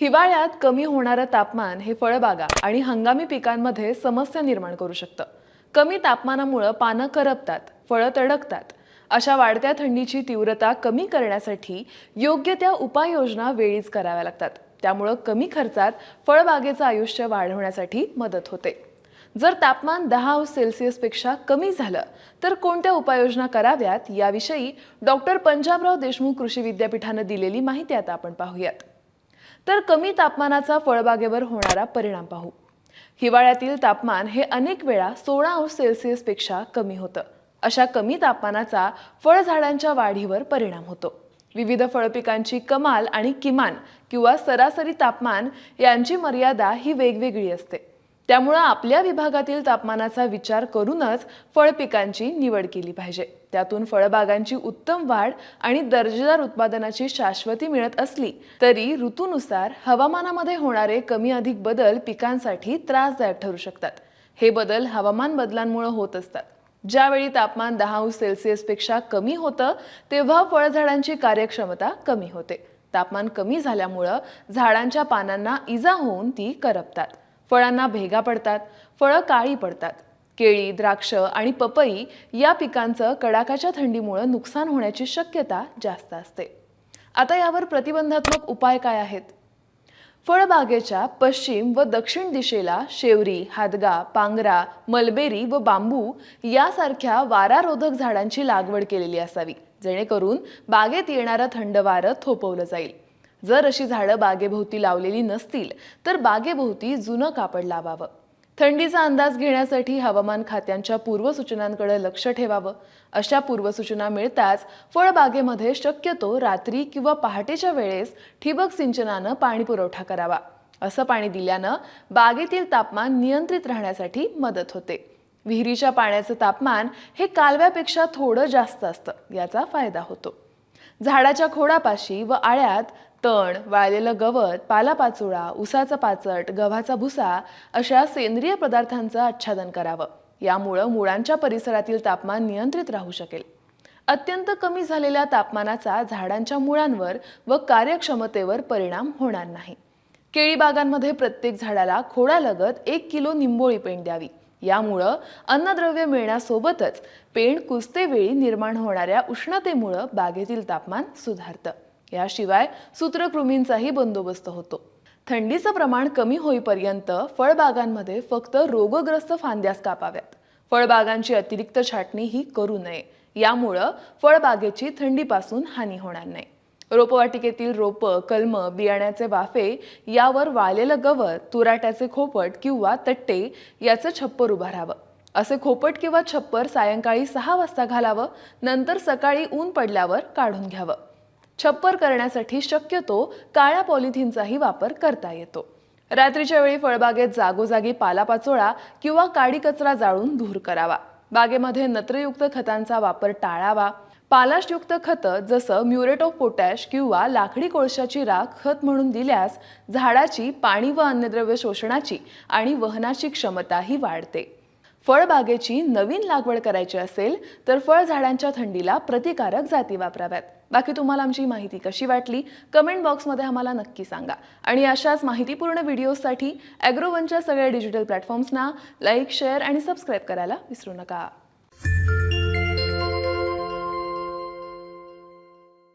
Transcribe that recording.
हिवाळ्यात कमी होणारं तापमान हे फळबागा आणि हंगामी पिकांमध्ये समस्या निर्माण करू शकतं. कमी तापमानामुळं पानं करपतात फळं तडकतात. अशा वाढत्या थंडीची तीव्रता कमी करण्यासाठी योग्य त्या उपाययोजना वेळीच कराव्या लागतात. त्यामुळं कमी खर्चात फळबागेचं आयुष्य वाढवण्यासाठी मदत होते. जर तापमान दहा अंश सेल्सिअसपेक्षा कमी झालं तर कोणत्या उपाययोजना कराव्यात याविषयी डॉक्टर पंजाबराव देशमुख कृषी विद्यापीठानं दिलेली माहिती आता आपण पाहूयात. तर कमी तापमानाचा फळबागेवर होणारा परिणाम पाहू. हिवाळ्यातील तापमान हे अनेक वेळा सोळा अंश सेल्सिअसपेक्षा कमी होतं. अशा कमी तापमानाचा फळझाडांच्या वाढीवर परिणाम होतो. विविध फळपिकांची कमाल आणि किमान किंवा सरासरी तापमान यांची मर्यादा ही वेगवेगळी असते. त्यामुळं आपल्या विभागातील तापमानाचा विचार करूनच फळपिकांची निवड केली पाहिजे. त्यातून फळबागांची उत्तम वाढ आणि दर्जेदार उत्पादनाची शाश्वती मिळत असली तरी ऋतूनुसार हवामानामध्ये होणारे कमी अधिक बदल पिकांसाठी त्रासदायक ठरू शकतात. हे बदल हवामान बदलांमुळे होत असतात. ज्यावेळी तापमान दहा अंश सेल्सिअसपेक्षा कमी होतं तेव्हा फळझाडांची कार्यक्षमता कमी होते. तापमान कमी झाल्यामुळं झाडांच्या पानांना इजा होऊन ती करपतात. फळांना भेगा पडतात फळं काळी पडतात. केळी द्राक्ष आणि पपई या पिकांचं कडाकाच्या थंडीमुळं नुकसान होण्याची शक्यता जास्त असते. आता यावर प्रतिबंधात्मक उपाय काय आहेत? फळबागेच्या पश्चिम व दक्षिण दिशेला शेवरी हादगा पांगरा मलबेरी व बांबू यासारख्या वारारोधक झाडांची लागवड केलेली असावी. जेणेकरून बागेत येणारं थंड वारं थोपवलं जाईल. जर अशी झाडं बागेभोवती लावलेली नसतील तर बागेभोवती जुनं कापड लावावं. थंडीचा अंदाज घेण्यासाठी हवामान खात्यांच्या पूर्वसूचनांकडे लक्ष ठेवावं. अशा पूर्वसूचना मिळताच फळबागेमध्ये शक्यतो रात्री किंवा पहाटेच्या वेळेस ठिबक सिंचनानं पाणी पुरवठा करावा. असं पाणी दिल्यानं बागेतील तापमान नियंत्रित राहण्यासाठी मदत होते. विहिरीच्या पाण्याचं तापमान हे कालव्यापेक्षा थोडं जास्त असतं याचा फायदा होतो. झाडाच्या खोडापाशी व आळ्यात तण वाळलेलं गवत पालापाचोळा उसाचं पाचट गव्हाचा भुसा अशा सेंद्रिय पदार्थांचं आच्छादन करावं. यामुळं मुळांच्या परिसरातील तापमान नियंत्रित राहू शकेल. अत्यंत कमी झालेल्या तापमानाचा झाडांच्या मुळांवर व कार्यक्षमतेवर परिणाम होणार नाही. केळी बागांमध्ये प्रत्येक झाडाला खोडालगत एक किलो निंबोळी पेंड द्यावी. यामुळं अन्नद्रव्य मिळण्यासोबतच पेण कुस्तेवेळी निर्माण होणाऱ्या उष्णतेमुळं बागेतील तापमान सुधारतं. याशिवाय सूत्रकृमींचाही बंदोबस्त होतो. थंडीचं प्रमाण कमी होईपर्यंत फळबागांमध्ये फक्त रोगग्रस्त फांद्यास कापाव्यात. फळबागांची अतिरिक्त छाटणी ही करू नये. यामुळं फळबागेची थंडीपासून हानी होणार नाही. रोपवाटिकेतील रोपं कलम बियाण्याचे वाफे यावर वाळलेलं गवत तुराट्याचे खोपट किंवा तट्टे याचं छप्पर उभारावं. असे खोपट किंवा छप्पर सायंकाळी सहा वाजता घालावं नंतर सकाळी ऊन पडल्यावर काढून घ्यावं. छप्पर करण्यासाठी शक्यतो काळ्या पॉलिथिनचाही वापर करता येतो. रात्रीच्या वेळी फळबागेत जागोजागी पालापाचोळा किंवा काडी कचरा जाळून धूर करावा. बागेमध्ये नत्रयुक्त खतांचा वापर टाळावा. पालाशयुक्त खतं जसं म्युरेट ऑफ पोटॅश किंवा लाकडी कोळशाची राख खत म्हणून दिल्यास झाडाची पाणी व अन्नद्रव्य शोषणाची आणि वहनाची क्षमताही वाढते. फळबागेची नवीन लागवड करायची असेल तर फळझाडांच्या थंडीला प्रतिकारक जाती वापराव्यात. बाकी तुम्हाला आमची माहिती कशी वाटली? कमेंट बॉक्समध्ये आम्हाला नक्की सांगा. आणि अशाच माहितीपूर्ण व्हिडिओजसाठी ॲग्रोवनच्या सगळ्या डिजिटल प्लॅटफॉर्म्सना लाईक शेअर आणि सबस्क्राईब करायला विसरू नका.